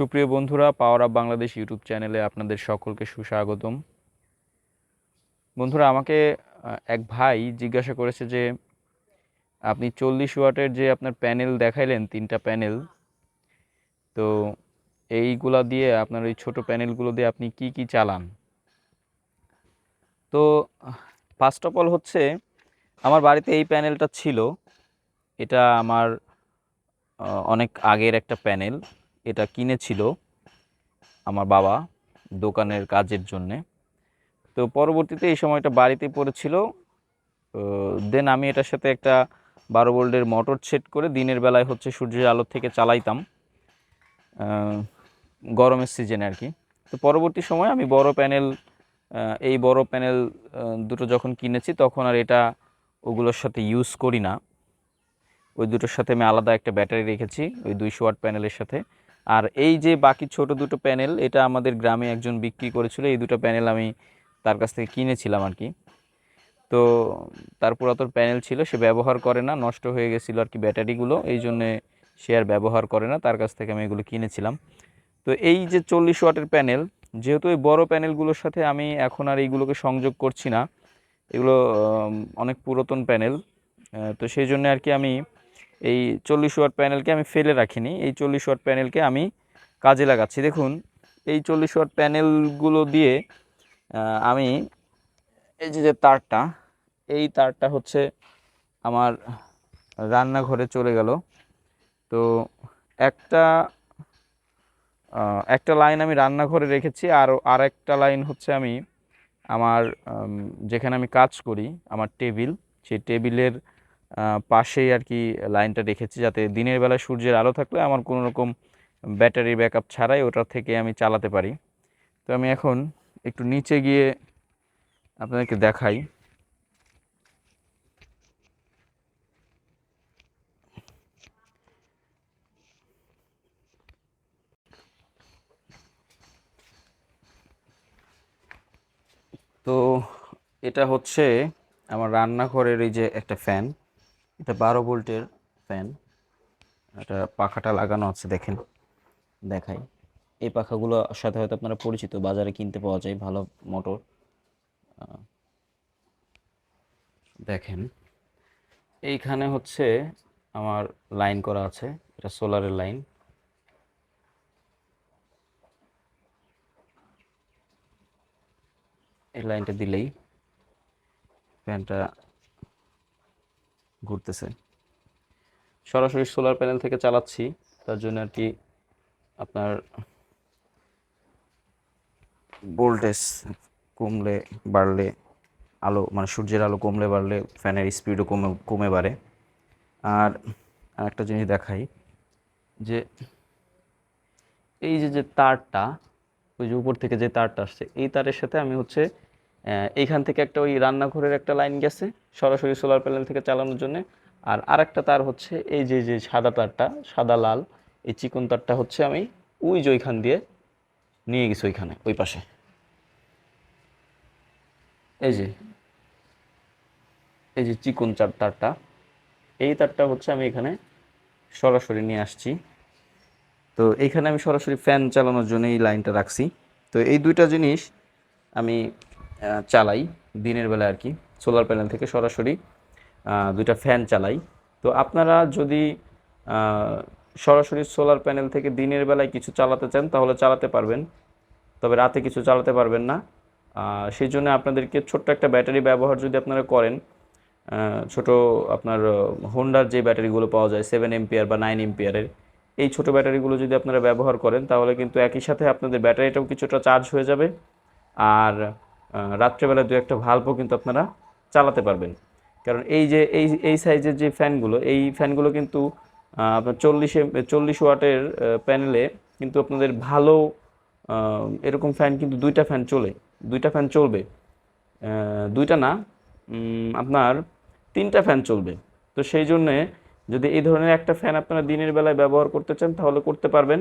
সুপ্রিয় বন্ধুরা power up Bangladesh YouTube চ্যানেলে আপনাদের সকলকে সুস্বাগতম। বন্ধুরা, আমাকে এক ভাই জিজ্ঞাসা করেছে যে, আপনি চল্লিশ ওয়াটের যে আপনার প্যানেল দেখাইলেন, তিনটা প্যানেল, তো এইগুলা দিয়ে, আপনার ওই ছোটো প্যানেলগুলো দিয়ে আপনি কি কি চালান? তো ফার্স্ট অফ অল হচ্ছে, আমার বাড়িতে এই প্যানেলটা ছিল। এটা আমার অনেক আগের একটা প্যানেল। এটা কিনেছিল আমার বাবা দোকানের কাজের জন্যে। তো পরবর্তীতে এই সময়টা বাড়িতে পড়েছিল। দেন আমি এটার সাথে একটা বারো ভোল্টের মোটর সেট করে দিনের বেলায় হচ্ছে সূর্যের আলোর থেকে চালাইতাম গরমের সিজনে আর কি। তো পরবর্তী সময় আমি বড় প্যানেল এই বড় প্যানেল দুটো যখন কিনেছি তখন আর এটা ওগুলোর সাথে ইউজ করি না। ওই দুটোর সাথে আমি আলাদা একটা ব্যাটারি রেখেছি, ওই দুইশো ওয়াট প্যানেলের সাথে। আর এই যে বাকি ছোট দুটো প্যানেল, এটা আমাদের গ্রামে একজন বিক্রি করেছিল, এই দুটো প্যানেল আমি তার কাছ থেকে কিনেছিলাম আর কি। তো তার পুরাতন প্যানেল ছিল, সে ব্যবহার করে না, নষ্ট হয়ে গেছিল আর কি ব্যাটারিগুলো, এই জন্যে সে আর ব্যবহার করে না, তার কাছ থেকে আমি এগুলো কিনেছিলাম। তো এই যে চল্লিশ ওয়াটের প্যানেল, যেহেতু এই বড় প্যানেলগুলোর সাথে আমি এখন আর এইগুলোকে সংযোগ করছি না, এগুলো অনেক পুরাতন প্যানেল তো সেই জন্য আর কি আমি এই চল্লিশ ওয়াট প্যানেলকে আমি ফেলে রাখিনি, এই চল্লিশ ওয়াট প্যানেলকে আমি কাজে লাগাচ্ছি। দেখুন, এই চল্লিশ ওয়াট প্যানেলগুলো দিয়ে আমি এই যে যে তারটা, এই তারটা হচ্ছে আমার রান্নাঘরে চলে গেল। তো একটা একটা লাইন আমি রান্নাঘরে রেখেছি, আর আর একটা লাইন হচ্ছে আমি আমার যেখানে আমি কাজ করি, আমার টেবিল, সেই টেবিলের পাশেই আর কি লাইনটা রেখেছি যাতে দিনের বেলা সূর্যের আলো থাকলে আমার কোনো রকম ব্যাটারি ব্যাকআপ ছাড়াই ওটা থেকে আমি চালাতে পারি। তো আমি এখন একটু নিচে গিয়ে আপনাদেরকে দেখাই। তো এটা হচ্ছে আমার রান্নাঘরের এই যে একটা ফ্যান। এটা বারো ভোল্টের ফ্যান এটা পাখাটা লাগানো আছে, দেখেন, দেখাই। এই পাখাগুলো সাথে হয়তো আপনারা পরিচিত, বাজারে কিনতে পাওয়া যায় ভালো মোটর। দেখেন, এইখানে হচ্ছে আমার লাইন করা আছে, এটা সোলারের লাইন। এই লাইনটা দিলেই ফ্যানটা ঘুরতেছে। সরাসরি সোলার প্যানেল থেকে চালাচ্ছি তার জন্য আর কি আপনার ভোল্টেজ কমলে বাড়লে আলো মানে সূর্যের আলো কমলে বাড়লে ফ্যানের স্পিডও কমে কমে বাড়ে। আর একটা জিনিস দেখাই যে এই যে যে তারটা ওই যে উপর থেকে যে তারটা আসছে এই তারের সাথে আমি হচ্ছে এইখান থেকে একটা ওই রান্নাঘরের একটা লাইন গেছে, সরাসরি সোলার প্যানেল থেকে চালানোর জন্য। আর আরেকটা তার হচ্ছে, এই যে যে সাদা তারটা, সাদা লাল, এই চিকন তারটা হচ্ছে আমি ওই যে ওইখান দিয়ে নিয়ে গেছি ওইখানে, ওই পাশে। এই যে এই যে চিকন চার তারটা, এই তারটা হচ্ছে আমি এখানে সরাসরি নিয়ে আসছি। তো এইখানে আমি সরাসরি ফ্যান চালানোর জন্য এই লাইনটা রাখছি। তো এই দুইটা জিনিস আমি চালাই দিনের বেলা আর কি। সোলার প্যানেল থেকে সরাসরি দুইটা ফ্যান চালাই। তো আপনারা যদি সরাসরি সোলার প্যানেল থেকে দিনের বেলায় কিছু চালাতে চান, তাহলে চালাতে পারবেন। তবে রাতে কিছু চালাতে পারবেন না। সেই জন্য আপনাদেরকে ছোট্ট একটা ব্যাটারি ব্যবহার যদি আপনারা করেন ছোট আপনার হোন্ডার যে ব্যাটারিগুলো পাওয়া যায় সেভেন এমপিয়ার বা নাইন এমপিয়ারের এই ছোট ব্যাটারিগুলো যদি আপনারা ব্যবহার করেন, তাহলে কিন্তু একই সাথে আপনাদের ব্যাটারিটাও কিছুটা চার্জ হয়ে যাবে। আর রাত্রেবেলা দু একটা ভাল্পও কিন্তু আপনারা চালাতে পারবেন। কারণ এই যে, এই এই সাইজের যে ফ্যানগুলো, এই ফ্যানগুলো কিন্তু আপনার চল্লিশে চল্লিশ ওয়াটের প্যানেলে কিন্তু আপনাদের ভালো এরকম ফ্যান কিন্তু দুইটা ফ্যান চলে, দুইটা ফ্যান চলবে। দুইটা না আপনার তিনটা ফ্যান চলবে। তো সেই জন্যে যদি এই ধরনের একটা ফ্যান আপনারা দিনের বেলায় ব্যবহার করতে চান, তাহলে করতে পারবেন।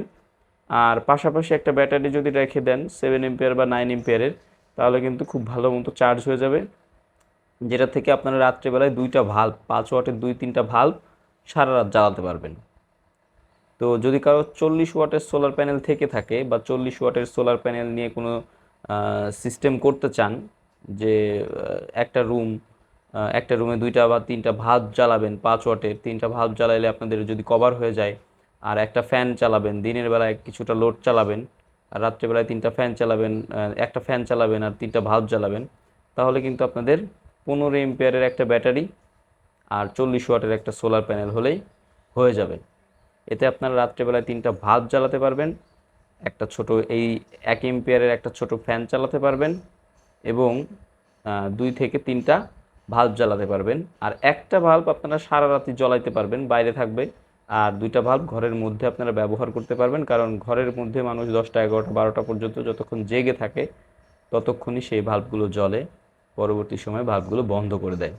আর পাশাপাশি একটা ব্যাটারি যদি রেখে দেন সেভেন এম্পিয়ার বা নাইন এম্পিয়ারের তাহলে কিন্তু খুব ভালো মতো চার্জ হয়ে যাবে। যেটা থেকে আপনারা রাত্রেবেলায় দুইটা ভাল্ব পাঁচ ওয়াটের দুই তিনটা ভাল্ব সারা রাত জ্বালাতে পারবেন। তো যদি কারও চল্লিশ ওয়াটের সোলার প্যানেল থেকে থাকে বা চল্লিশ ওয়াটের সোলার প্যানেল নিয়ে কোনো সিস্টেম করতে চান যে একটা রুম একটা রুমে দুইটা বা তিনটা ভাল্ব জ্বালাবেন, পাঁচ ওয়াটের তিনটা ভাল্ব জ্বালাইলে আপনাদের যদি কভার হয়ে যায়, আর একটা ফ্যান চালাবেন দিনের বেলায় কিছুটা লোড চালাবেন রাত্রেবেলায় তিনটা ফ্যান চালাবেন একটা ফ্যান চালাবেন আর তিনটা ভাল্ব চালাবেন তাহলে কিন্তু আপনাদের পনেরো এম্পিয়ারের একটা ব্যাটারি আর চল্লিশ ওয়াটের একটা সোলার প্যানেল হলেই হয়ে যাবে। এতে আপনারা রাত্রেবেলায় তিনটা ভাল্ব জ্বালাতে পারবেন, একটা ছোট এই এক এম্পিয়ারের একটা ছোট ফ্যান চালাতে পারবেন এবং দুই থেকে তিনটা ভাল্ব জ্বালাতে পারবেন। আর একটা ভাল্ব আপনারা সারা রাতি জ্বলাইতে পারবেন, বাইরে থাকবে আর দুইটা ভাল্ব ঘরের মধ্যে আপনারা ব্যবহার করতে পারবেন, কারণ ঘরের মধ্যে মানুষ দশটা, এগারোটা, বারোটা পর্যন্ত যতক্ষণ জেগে থাকে, ততক্ষণই সেই ভাল্বগুলো জ্বলে, পরবর্তী সময় ভাল্বগুলো বন্ধ করে দেয়।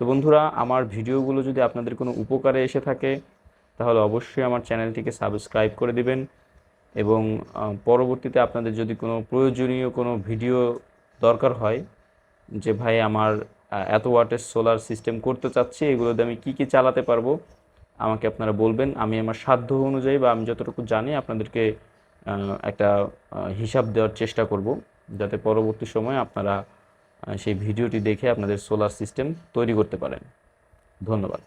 তো বন্ধুরা, আমার ভিডিওগুলো যদি আপনাদের কোনো উপকারে এসে থাকে, তাহলে অবশ্যই আমার চ্যানেলটিকে সাবস্ক্রাইব করে দিবেন এবং পরবর্তীতে আপনাদের যদি কোনো প্রয়োজনীয় কোনো ভিডিও দরকার হয়, যে ভাই আমার এত ওয়াটের সোলার সিস্টেম করতে চাচ্ছি এগুলোতে আমি কি কি চালাতে পারব আমাকে আপনারা বলবেন। আমি আমার সাধ্য অনুযায়ী বা আমি যতটুকু জানি আপনাদেরকে একটা হিসাব দেওয়ার চেষ্টা করব যাতে পরবর্তী সময়ে আপনারা সেই ভিডিওটি দেখে আপনাদের সোলার সিস্টেম তৈরি করতে পারেন। ধন্যবাদ।